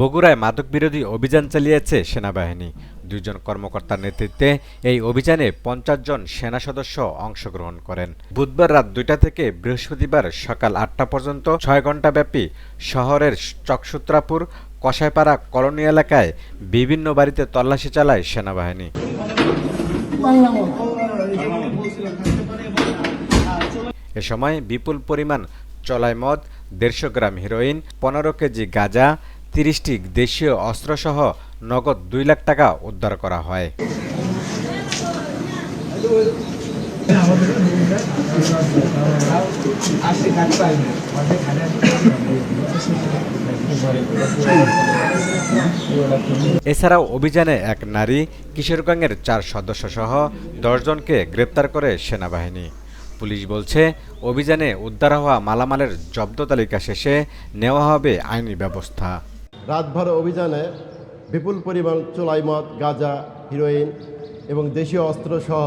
বগুড়ায় মাদক বিরোধী অভিযান চালিয়েছে সেনাবাহিনী। দুইজন কর্মকর্তার নেতৃত্বে এই অভিযানে পঞ্চাশ জন সেনা সদস্য অংশগ্রহণ করেন। বুধবার রাত দুইটা থেকে বৃহস্পতিবার সকাল আটটা পর্যন্ত ছয় ঘণ্টা ব্যাপী শহরের চকসূত্রাপুর, কসাইপাড়া কলোনি এলাকায় বিভিন্ন বাড়িতে তল্লাশি চালায় সেনাবাহিনী। এ সময় বিপুল পরিমাণ চলাই মদ, দেড়শো গ্রাম হিরোইন, পনেরো কেজি গাঁজা তিরিশটি দেশীয় অস্ত্রসহ নগদ দুই লাখ টাকা উদ্ধার করা হয়। এছাড়াও অভিযানে এক নারী, কিশোরগঞ্জের চার সদস্য সহ দশজনকে গ্রেপ্তার করে সেনাবাহিনী। পুলিশ বলছে, অভিযানে উদ্ধার হওয়া মালামালের জব্দ তালিকা শেষে নেওয়া হবে আইনি ব্যবস্থা। রাতভর অভিযানে বিপুল পরিমাণ চোলাই মদ, গাঁজা, হিরোইন এবং দেশীয় অস্ত্র সহ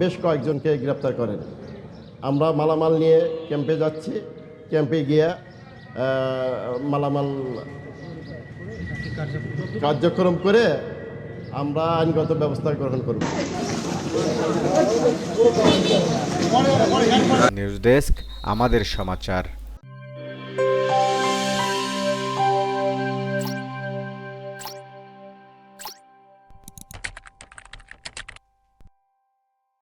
বেশ কয়েকজনকে গ্রেপ্তার করেন। আমরা মালামাল নিয়ে ক্যাম্পে যাচ্ছি। ক্যাম্পে গিয়ে মালামাল কার্যক্রম করে আমরা আইনগত ব্যবস্থা গ্রহণ করব। নিউজ ডেস্ক, আমাদের সমাচার।